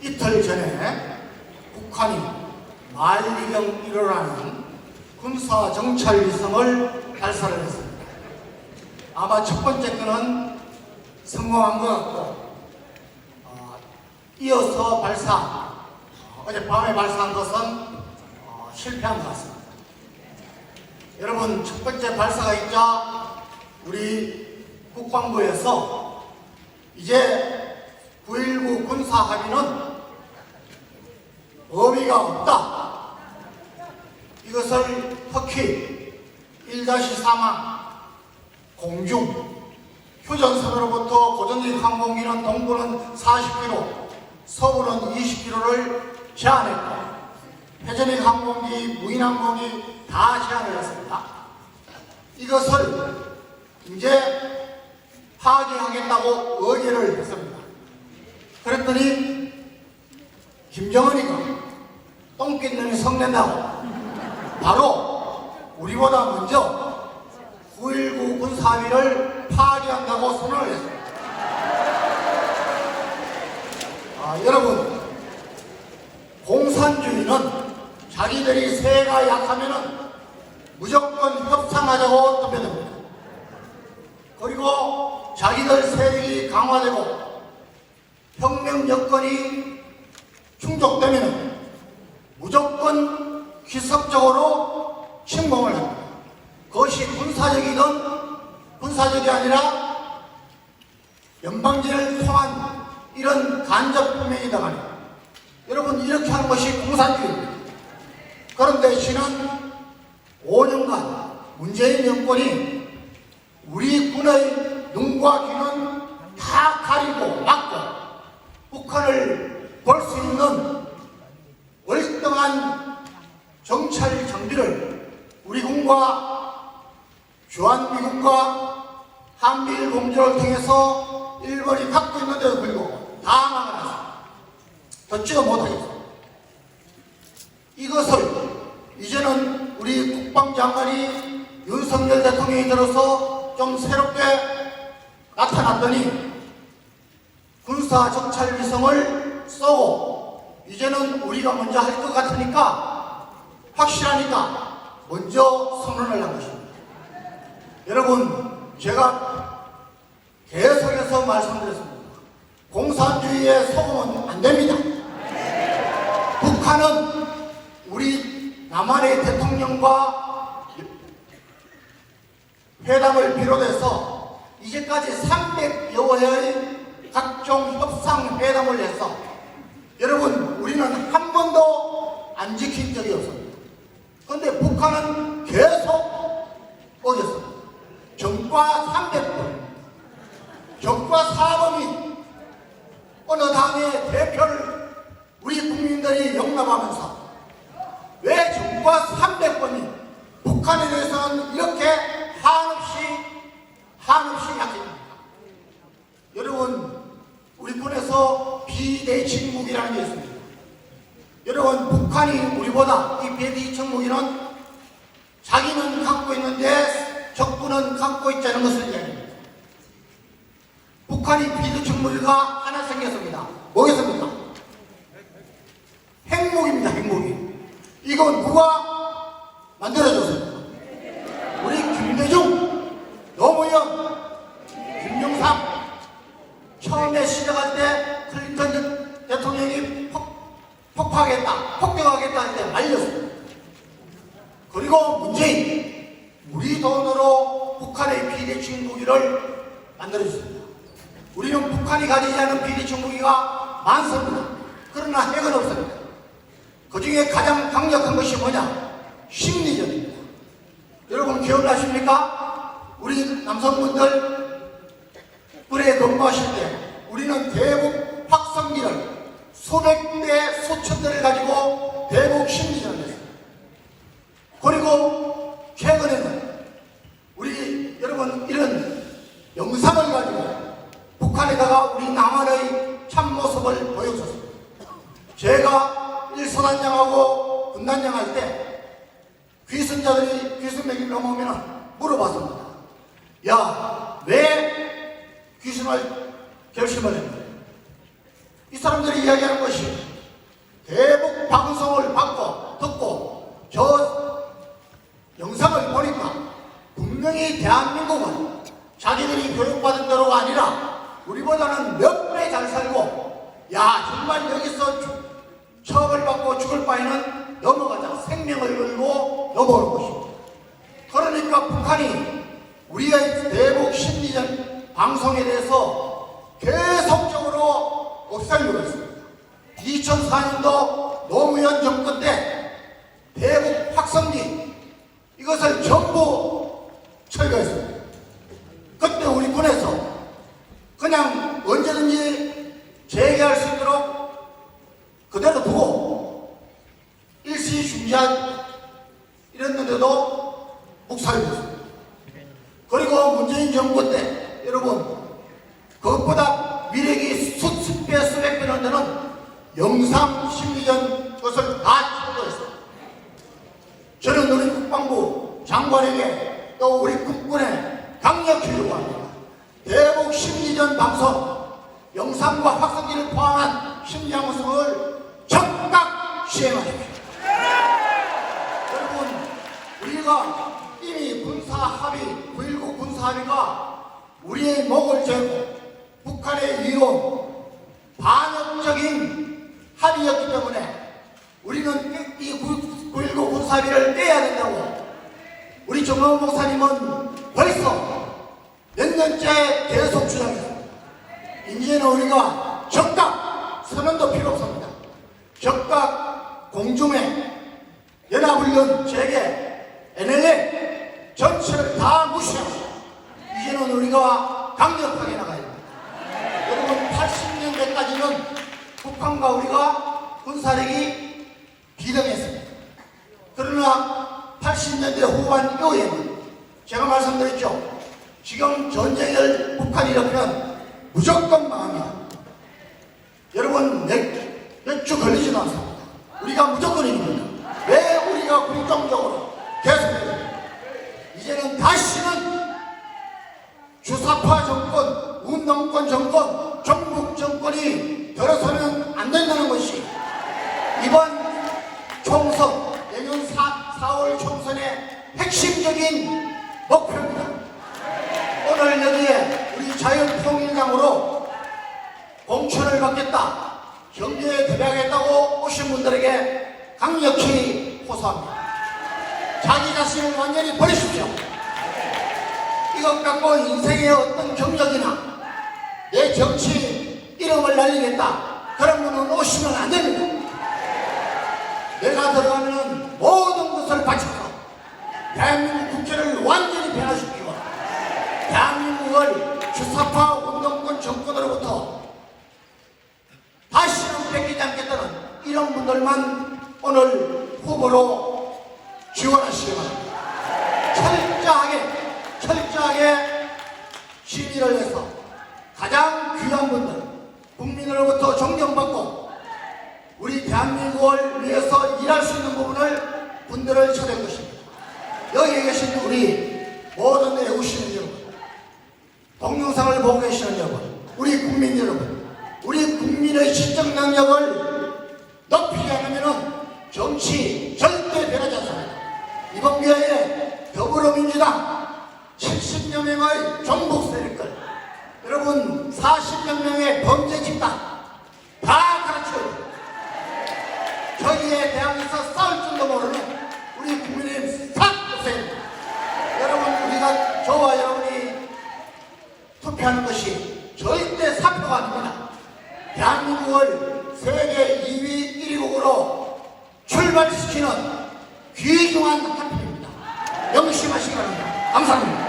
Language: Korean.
이틀 전에 북한이 만리경 일어나는 군사 정찰 위성을 발사를 했습니다. 아마 첫 번째 거는 성공한 것 같고 어, 이어서 발사 어, 어젯밤에 발사한 것은 어, 실패한 것 같습니다. 여러분 첫 번째 발사가 있자 우리 국방부에서 이제 9.19 군사 합의는 의미가 없다. 이것을 터키 1-3항 공중 휴전선으로부터 고전직 항공기는 동부는 40km, 서부는 20km를 제한했고 회전익 항공기, 무인 항공기 다 제한을 했습니다. 이것을 이제 파기하겠다고 의결을 했습니다. 그랬더니 김정은이가 똥깃눈이 성낸다고 바로 우리보다 먼저 9.19 군사합의를 파기한다고 선언을 했습니다. 아, 여러분, 공산주의는 자기들이 세가 약하면은 무조건 협상하자고 덤벼듭니다. 그리고 자기들 세력이 강화되고 혁명 여건이 충족되면 무조건 기습적으로 침공을 합니다. 그것이 군사적이든 군사적이 아니라 연방제를 통한 이런 간접 분명이다가 여러분 이렇게 하는 것이 공산주의입니다. 그런데 지난 5년간 문재인 정권이 우리 군의 눈과 귀는 다 가리고 막고 북한을 볼 수 있는 월등한 정찰 장비를 우리 군과 주한미군과 한미일 공조를 통해서 일본이 갖고 있는데도 불구하고 다 막아놨습니다. 듣지도 못하겠습니다. 이것을 이제는 우리 국방장관이 윤석열 대통령이 들어서 좀 새롭게 나타났더니 군사 정찰 위성을 쏘고 이제는 우리가 먼저 할 것 같으니까 확실하니까 먼저 선언을 한 것입니다. 여러분 제가 계속해서 말씀드렸습니다. 공산주의에 속으면 안 됩니다. 북한은 남한의 대통령과 회담을 비롯해서 이제까지 300여 회의 각종 협상 회담을 해서 여러분 우리는 한 번도 안 지킨 적이 없습니다. 그런데 북한은 계속 어겼습니다. 정과 300번, 정과 사범이 어느 당의 대표를 우리 국민들이 용납하면서 왜 정과 300번이 북한에 대해서는 이렇게 한없이 한없이 약해집니까? 여러분 우리 군에서 비대칭 무기라는 게 있습니다. 여러분 북한이 우리보다 이 비대칭 무기는 자기는 갖고 있는데 적군은 갖고 있지 않은 것을 이야기합니다. 북한이 비대칭 무기가 하나 생겼습니다. 뭐겠습니까? 핵무기입니다. 이건 누가 만들어줬습니까? 우리 김대중, 노무현, 김영삼 처음에 시작할 때 클린턴 대통령이 폭, 폭파하겠다, 폭격하겠다 할 때 말렸습니다. 그리고 문재인, 우리 돈으로 북한의 비대칭 무기를 만들어줬습니다. 우리는 북한이 가지지 않은 비대칭 무기가 많습니다. 그러나 핵은 없습니다. 그 중에 가장 강력한 것이 뭐냐? 심리전입니다. 여러분 기억나십니까? 우리 남성분들 불에 근무하실 때 우리는 대북 확성기를 수백 대 수천 대를 가지고 대북 심리전을 했습니다. 그리고 최근에는 우리 여러분 이런 영상을 가지고 북한에다가 우리 남한의 참모습을 보여줬습니다. 제가 일선단장하고 군단장 할 때 귀순자들이 귀순맥이 넘어오면 물어봤습니다. 야, 왜 귀순을 결심을 했냐? 이 사람들이 이야기하는 것이 죽을 바에는 넘어가자 생명을 걸고 넘어오는 것입니다. 그러니까 북한이 우리의 대북 심리전 방송에 대해서 계속적으로 없애려고 했습니다. 2004년도 노무현 정권 때 대북 확성기 이것을 전부 철거했습니다. 그때 우리 군에서 그냥 언제든지 재개할 수 있도록 그대로 두고 일시중지한 이랬는데도 묵살됐습니다. 문재인 정부 때 여러분 그것보다 미래기 수십 배 수백 배는 되는 영상 심리전 것을 다 철거했습니다. 저는 우리 국방부 장관에게 또 우리 국군에 강력히 요구합니다. 대북 심리전 방송 영상과 확성기를 포함한 심리 방송을 적극 시행하십시오. 여러분 우리가 이미 군사 합의 9.19군 사 합의가 우리의 목을 죄고 북한의 위로 반역적인 합의였기 때문에 우리는 이 9.19 군사 합의를 떼야 된다고 우리 정원 목사님은 벌써 몇 년째 계속 주장했습니다. 이제는 우리가 적각 선언도 필요 없습니다. 적각 공중에 연합훈련 재개 NLA 전체를 다 무시하고 이제는 우리가 강력하게 나가야 됩니다. 여러분 80년대까지는 북한과 우리가 군사력이 비등했습니다. 그러나 80년대 후반 이후에는 제가 말씀드렸죠. 지금 전쟁을 북한이 일으키면 무조건 망합니다. 여러분 몇주 걸리지도 않습니다. 우리가 무조건 이깁니다. 왜 우리가 공정적으로 계속해요? 이제는 주사파 정권, 운동권 정권, 정북 정권이 들어서면 안 된다는 것이 이번 총선, 내년 4, 4월 총선의 핵심적인 목표입니다. 오늘 여기에 우리 자유통일당으로 공천을 받겠다, 경제에 대비하겠다고 오신 분들에게 강력히 호소합니다. 자기 자신을 완전히 버리십시오. 이것 갖고 인생의 어떤 경력이나 내 정치 이름을 날리겠다. 그런 분은 오시면 안 됩니다. 내가 들어가면 모든 것을 바쳐서 대한민국 국회를 완전히 변화시키고 대한민국을 주사파 운동권 정권으로부터 다시는 뺏기지 않겠다는 이런 분들만 오늘 후보로 지원하시기 바랍니다. 철저하게 철저하게 시위를 해서 가장 귀한 분들 국민으로부터 존경받고 우리 대한민국을 위해서 일할 수 있는 부분을 분들을 찾을 것입니다. 여기에 계신 우리 모든 애우 시민 여러분 동영상을 보고 계시는 여러분 우리 국민 여러분 우리 국민의 시적 능력을 높이지 않으면 정치 절대 변하지 않습니다. 이번 기회에 더불어민주당 70여 명의 종북 세력들 여러분 40여 명의 범죄 집단 저와 여러분이 투표하는 것이 절대 사표가 아닙니다. 대한민국을 세계 2위 1위국으로 출발시키는 귀중한 한 표입니다. 명심하시기 바랍니다. 감사합니다.